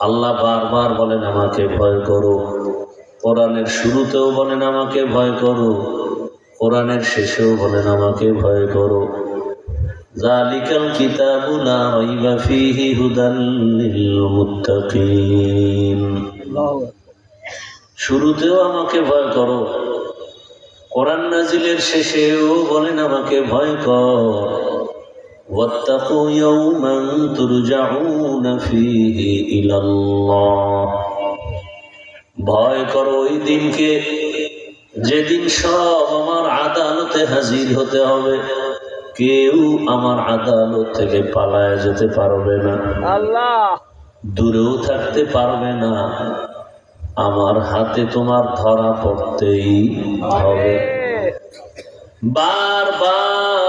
আল্লাহ বারবার বলেন, আমাকে ভয় করো। কোরআনের শুরুতেও বলেন, আমাকে ভয় করো। কোরআনের শেষেও বলেন, আমাকে ভয় করো। জালিকাল কিতাবু লা রাইবা ফীহি হুদাল লিল শুরুতেও আমাকে ভয় করো। কোরআন নাজিলের শেষেও বলেন, আমাকে ভয় কর। واتقوا يوما ترجعون فيه إلى الله ভয় করো ওই দিনকে যেদিন সব আমার আদালতে হাজির হতে হবে কেউ আমার আদালত থেকে পালায় যেতে পারবে না আল্লাহ দূরেও থাকতে পারবে না আমার হাতে তোমার ধরা পড়তেই হবে বারবার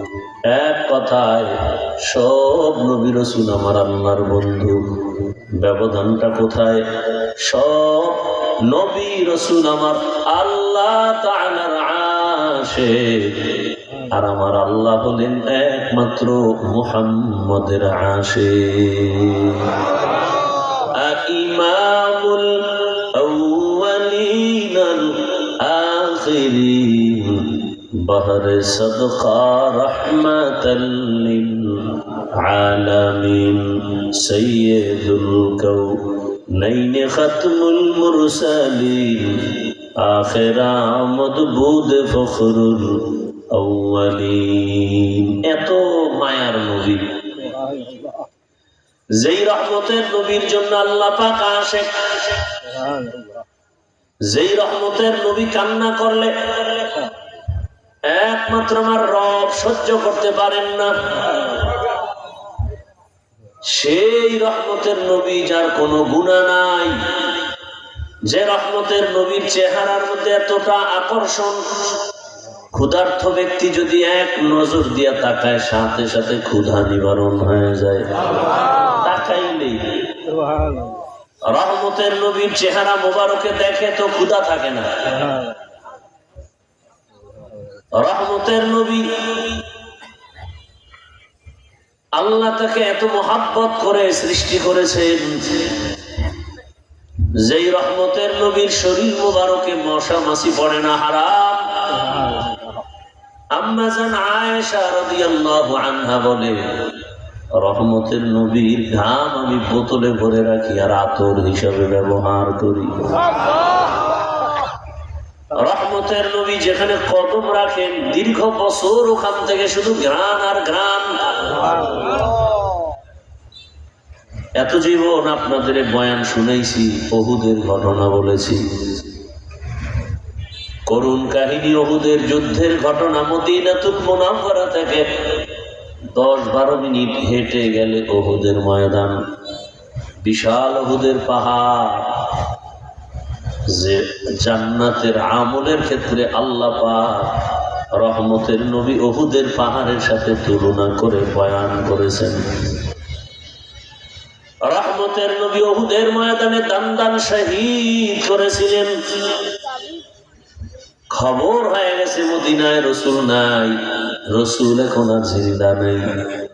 এক কথায়, সব নবী রসুল আমার আল্লাহর বন্ধু। ব্যবধানটা কোথায়? সব নবী রসুল আমার আল্লাহ আশিক আর আমার আল্লাহ হলেন একমাত্র মুহাম্মদের আশিক ইমামুল بهر صدقة رحمة للعالمين سيد الكونين ختم المرسلين آخر آمد بود فخر الأولين এত মায়ার নবী যেই রহমতের নবীর জন্য আল্লাহ পাক আসে যেই রহমতের নবী কান্না করলে একমাত্র আমার রব সহ্য করতে পারেন না। সেই রহমতের নবী যার কোনো গুণা নাই। যে রহমতের নবীর চেহারার মধ্যে এতটা আকর্ষণ ক্ষুধার্থ ব্যক্তি যদি এক নজর দিয়া তাকায় সাথে সাথে ক্ষুধা নিবারণ হয়ে যায়। তাকাইলেই রহমতের নবীর চেহারা মোবারকে দেখে তো ক্ষুধা থাকে না। রহমতের নবী। আল্লাহ তাকে এত মহাব্বত করে সৃষ্টি করেছেন যেই রহমতের নবীর শরীর মোবারকে মশা মাসি পড়ে না, হারাম। আম্মা জান আয়েশা রাদিয়াল্লাহু আনহা বলে, রহমতের নবীর ঘাম আমি বোতলে ভরে রাখি আর আতর হিসাবে ব্যবহার করি। রহমতের নবী যেখানে কদম রাখেন, দীর্ঘ বছর ওখান থেকে শুধু ঘ্রাণ আর ঘ্রাণ। এত জীবন আপনাদের বয়ান শুনেছি বহুদের ঘটনা বলেছি। করুণ কাহিনী অহুদের যুদ্ধের ঘটনা, মদিনাতুল মোনাফারা থেকে দশ বারো মিনিট হেঁটে গেলে অহুদের ময়দান। বিশাল অহুদের পাহাড়। যে জান্নাতের আমলের ক্ষেত্রে আল্লাহ রহমতের নবী অহুদের পাহাড়ের সাথে তুলনা করে বয়ান করেছেন। রহমতের নবী অহুদের ময়দানে দান দান করেছিলেন। খবর হয়ে গেছে, মদিনায় রসুল নাই, রসুল এখন আর জিন্দা নেই।